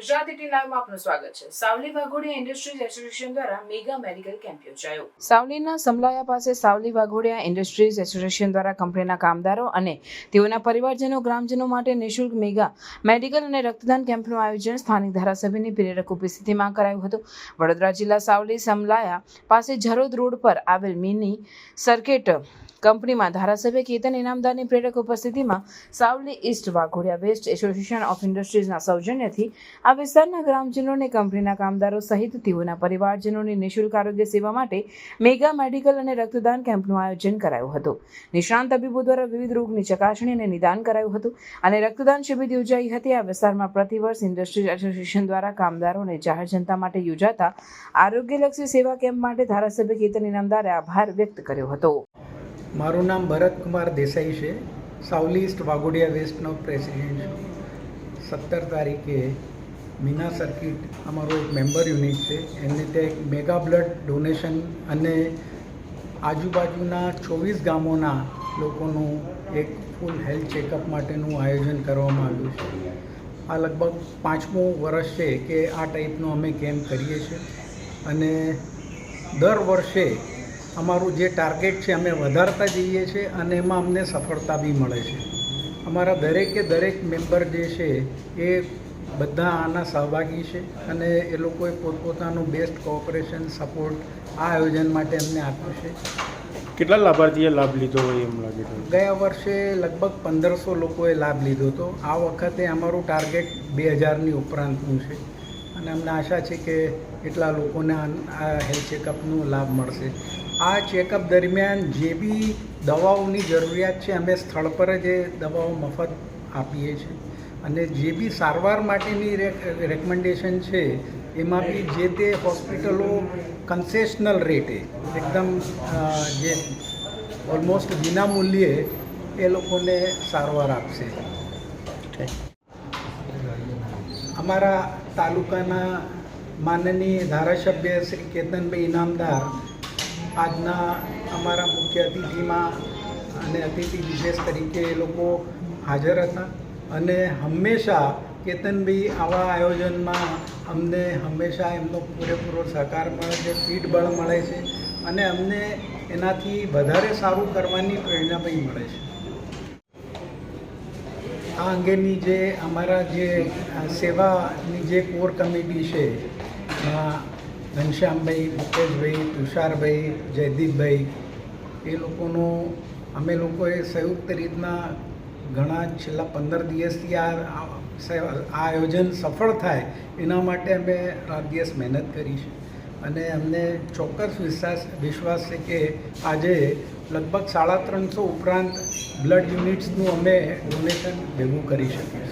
Gujarat at લાઈવમાં આપનું સ્વાગત છે. સાવલી વાઘોડિયા ઇન્ડસ્ટ્રીઝ એસોસિએશન દ્વારા મેગા મેડિકલ કેમ્પ યોજાયો. સાવલીના સમલાયા પાસે સાવલી વાઘોડિયા ઇન્ડસ્ટ્રીઝ એસોસિએશન દ્વારા કંપનીના કામદારો અને તેઓના પરિવારજનો, ગ્રામજનો માટે નિઃશુલ્ક મેગા મેડિકલ અને રક્તદાન કેમ્પનું આયોજન સ્થાનિક ધારાસભ્યની પ્રેરક ઉપસ્થિતિમાં કરાયું હતું. વડોદરા જિલ્લા સાવલી સમલાયા પાસે ઝરોદ રોડ પર આવેલ મિની સર્કિટ કંપનીમાં ધારાસભ્ય કેતન ઇનામદારની પ્રેરક ઉપસ્થિતિમાં Savli east Waghodia west association of ઇન્ડસ્ટ્રીઝના સૌજન્યથી આ વિસ્તારના ગ્રામજનોને કંપનીના કામદારો સહિત તેઓના પરિવારજનોની નિઃશુલ્ક આરોગ્ય સેવા માટે મેગા મેડિકલ અને રક્તદાન કેમ્પનું આયોજન કરાયું હતું. નિષ્ણાંત તબીબો દ્વારા વિવિધ રોગની ચકાસણી અને નિદાન કરાયું હતું અને રક્તદાન શિબિર યોજાઈ હતી. આ વિસ્તારમાં પ્રતિવર્ષ ઇન્ડસ્ટ્રીઝ એસોસિએશન દ્વારા કામદારો અને જાહેર જનતા માટે યોજાતા આરોગ્યલક્ષી સેવા કેમ્પ માટે ધારાસભ્ય કેતન ઇનામદારે આભાર વ્યક્ત કર્યો હતો. મારું નામ ભરતકુમાર દેસાઈ છે. સાવલી ઇસ્ટ વાઘોડિયા વેસ્ટનો પ્રેસિડેન્ટ છું. સત્તર તારીખે મીના સર્કિટ અમારો એક મેમ્બર યુનિટ છે. એમને ત્યાં એક મેગા બ્લડ ડોનેશન અને આજુબાજુના ચોવીસ ગામોના લોકોનું એક ફૂલ હેલ્થ ચેકઅપ માટેનું આયોજન કરવામાં આવ્યું છે. આ લગભગ પાંચમું વર્ષ છે કે આ ટાઈપનો અમે કેમ્પ કરીએ છીએ. અને દર વર્ષે અમારું જે ટાર્ગેટ છે અમે વધારતા જઈએ છીએ અને એમાં અમને સફળતા બી મળે છે. અમારા દરેકે દરેક મેમ્બર જે છે એ બધા આના સહભાગી છે અને એ લોકોએ પોતપોતાનું બેસ્ટ કોઓપરેશન સપોર્ટ આ આયોજન માટે અમને આપ્યું છે. કેટલા લાભાર્થીએ લાભ લીધો હોય એમ લાગે છે? ગયા વર્ષે લગભગ પંદરસો લોકોએ લાભ લીધો હતો. આ વખતે અમારું ટાર્ગેટ બે હજારની ઉપરાંતનું છે અને અમને આશા છે કે એટલા લોકોને આ આ હેલ્થ ચેકઅપનો લાભ મળશે. આ ચેકઅપ દરમિયાન જે બી દવાઓની જરૂરિયાત છે, અમે સ્થળ પર જ એ દવાઓ મફત આપીએ છીએ. અને જે બી સારવાર માટેની રેકમેન્ડેશન છે, એમાં બી જે તે હોસ્પિટલો કન્સેશનલ રેટે એકદમ જે ઓલમોસ્ટ વિનામૂલ્યે એ લોકોને સારવાર આપશે. અમારા તાલુકાના માનનીય ધારાસભ્ય શ્રી કેતનભાઈ ઇનામદાર આજના અમારા મુખ્ય અતિથિમાં અને અતિથિ વિશેષ તરીકે એ લોકો હાજર હતા. અને હંમેશા કેતનભાઈ આવા આયોજનમાં અમને હંમેશા એમનો પૂરેપૂરો સહકાર મળે છે, પીઠબળ મળે છે અને અમને એનાથી વધારે સારું કરવાની પ્રેરણા બી મળે છે. આ અંગેની જે અમારા જે સેવાની જે કોર કમિટી છે ઘનશ્યામભાઈ, મુકેશભાઈ, તુષારભાઈ, જયદીપભાઈ, એ લોકોનો અમે લોકોએ સંયુક્ત રીતના ઘણા છેલ્લા પંદર દિવસથી આ આયોજન સફળ થાય એના માટે અમે રાત દિવસ મહેનત કરી છે. અને અમને ચોક્કસ વિશ્વાસ વિશ્વાસ છે કે આજે લગભગ સાડા ત્રણસો ઉપરાંત બ્લડ યુનિટ્સનું અમે ડોનેશન ભેગું કરી શકીએ